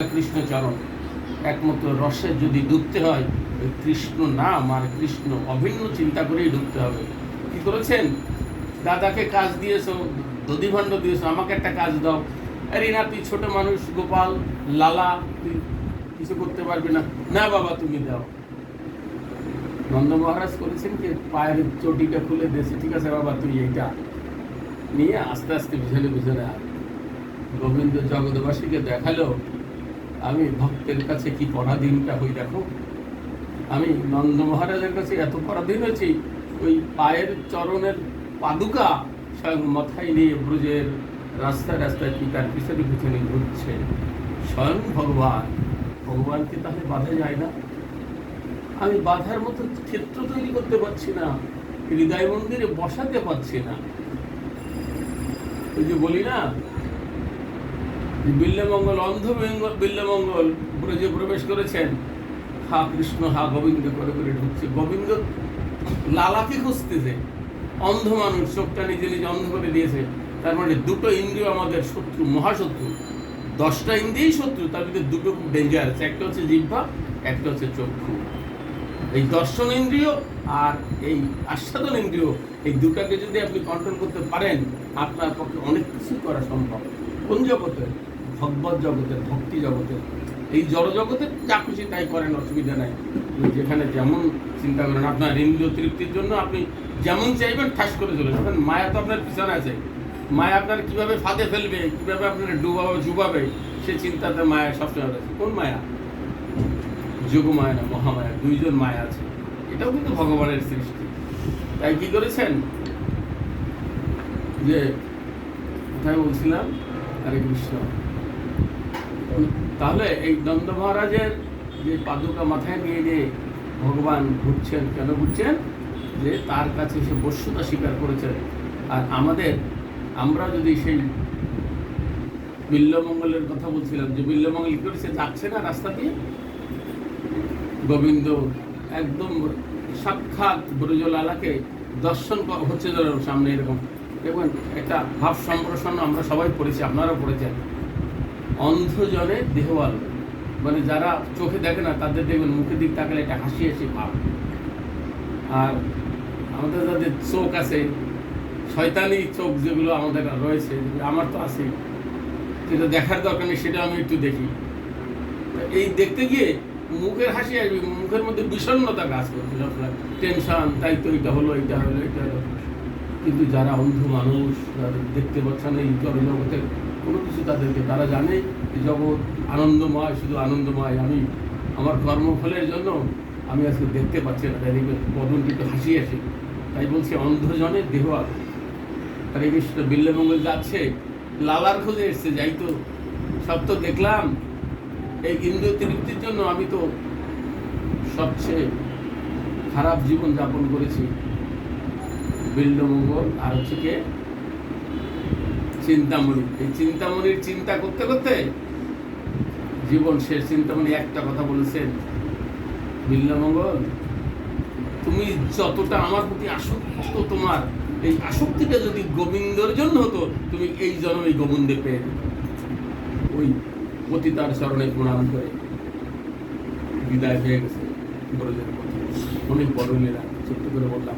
কৃষ্ণচরণ একমাত্র রসে যদি ডুবতে হয়, ওই কৃষ্ণ নাম আর কৃষ্ণ অভিন্ন চিন্তা করেই ডুবতে হবে। কি করেছেন? দাদাকে কাজ দিয়েছ, দধিভাণ্ড দিয়েছ, আমাকে একটা কাজ দাও। আরে না, তুই ছোট মানুষ, গোপাল, লালা, তুই কিছু করতে পারবি না। না বাবা, তুমি দাও। নন্দ মহারাজ করেছেন কি? পায়ের চটিটা খুলে দিয়েছে। ঠিক আছে বাবা, তুই এইটা নিয়ে আস্তে আস্তে পিছনে আয়। গোবিন্দ জগৎবাসীকে দেখাল। আমি ভক্তের কাছে কি পরাধীনটা হই দেখো? আমি নন্দ মহারাজের কাছে এত পরাধীন হয়েছি, ওই পায়ের চরণের পাদুকা স্বয়ং মাথায় নিয়ে ব্রজের রাস্তায় রাস্তায় পিতার পিছনে পিছনে ঘুরছে। স্বয়ং ভগবান ভগবানকে তাহলে বাধা যায় না? আমি বাধার মতো ক্ষেত্র তৈরি করতে পারছি না হৃদয় মন্দিরে বসাতে পারছি না। ওই যে বলি না বিল্লমঙ্গল, অন্ধ বেঙ্গল, বিল্লমঙ্গল ব্রজে প্রবেশ করেছেন, হা কৃষ্ণ, হা গোবিন্দ করে করে ঢুকছে। গোবিন্দ লালাকে খুঁজতেছে। অন্ধ মানুষ, চোখটা নিজে নিজে অন্ধ করে দিয়েছে। তার মানে দুটো ইন্দ্রিয় আমাদের শত্রু, মহাশত্রু। দশটা ইন্দ্রিয়ই শত্রু, তার ভিতরে দুটো খুব ডেঞ্জার আছে একটা হচ্ছে জিহ্বা, একটা হচ্ছে চক্ষু। এই দর্শন ইন্দ্রিয় আর এই আস্বাদন ইন্দ্রিয়, এই দুটাকে যদি আপনি কন্ট্রোল করতে পারেন, আপনার পক্ষে অনেক কিছু করা সম্ভব। কোন জগতে? ভগবত জগতে, ভক্তি জগতে। এই জড় জগতে যা খুশি তাই করেন, অসুবিধা নাই। যেখানে যেমন চিন্তা করেন, আপনার ইন্দ্রিয় তৃপ্তির জন্য আপনি যেমন চাইবেন, ঠাস করে চলে যাবেন। মায়া তো আপনার পিছনে আছে। মায়া আপনার কীভাবে ফাঁদে ফেলবে, কীভাবে আপনার ডুবাবে ডুবাবে সে চিন্তাতে মায়া সবসময় আছে। কোন মায়া? যোগমায়া না মহামায়া দুইজন মায়া আছে। এটাও কিন্তু ভগবানের সৃষ্টি। তাই কি করেছেন? যে, কোথায় বলছিলাম? হরে কৃষ্ণ তাহলে এই নন্দ মহারাজের যে পাদুকা মাথায় নিয়ে যে ভগবান ঘুরছেন, কেন ঘুরছেন? যে তার কাছে সে বস্যতা স্বীকার করেছেন। আর আমাদের, আমরা যদি সেই বিল্লমঙ্গলের কথা বলছিলাম, যে বিল্লমঙ্গল কি করে সে যাচ্ছে না রাস্তা দিয়ে? গোবিন্দ একদম সাক্ষাৎ ব্রজলালাকে দর্শন হচ্ছে সামনে এরকম। দেখবেন একটা ভাব সম্প্রসারণ আমরা সবাই পড়েছি, আপনারাও পড়েছেন। অন্ধজনে দেহওয়াল। মানে যারা চোখে দেখে না, তাদের দেখবেন মুখের দিক তাকালে একটা হাসি হাসি ভাব। আর আমাদের যাদের চোখ আছে, শয়তানি চোখ যেগুলো আমাদের রয়েছে আমার তো আছে কিন্তু দেখার দরকার নেই, সেটা আমি একটু দেখি। এই দেখতে গিয়ে মুখের হাসি আসবে, মুখের মধ্যে বিষণ্ণতা কাজ করবে টেনশন, তাই তো এটা হলো এটা হলো এটা হলো। কিন্তু যারা অন্ধ মানুষ দেখতে পাচ্ছে না, এই জগতের কোনো কিছু তাদেরকে, তারা জানে এই জগৎ আনন্দময়, শুধু আনন্দময়। আমি আমার কর্মফলের জন্য আমি আজকে দেখতে পাচ্ছি না, তাই বদনটি একটু হাসি আসি। তাই বলছি অন্ধজনে দেহ আলো হরে কৃষ্ণ বিল্লমঙ্গল যাচ্ছে, লালার খোঁজে এসছে, যাই তো, সব তো দেখলাম। এই ইন্দ্রিয় তৃপ্তির জন্য আমি তো সবচেয়ে খারাপ জীবন যাপন করেছি। বিল্লমঙ্গল আর হচ্ছে কে? চিন্তামণি। এই চিন্তামণির চিন্তা করতে করতে জীবন শেষ। চিন্তামণি একটা কথা বলেছেন বিল্লমঙ্গল তুমি যতটা আমার প্রতি আসক্ত তোমার, এই আসক্তিটা যদি গোবিন্দর জন্য হতো, তুমি এই জন্মে গোবিন্দে পেয়ে। ওই পতিতার চরণে প্রণাম করে বিদায় হয়ে গেছে। অনেক বড় লীলা ছোট্ট করে বললাম।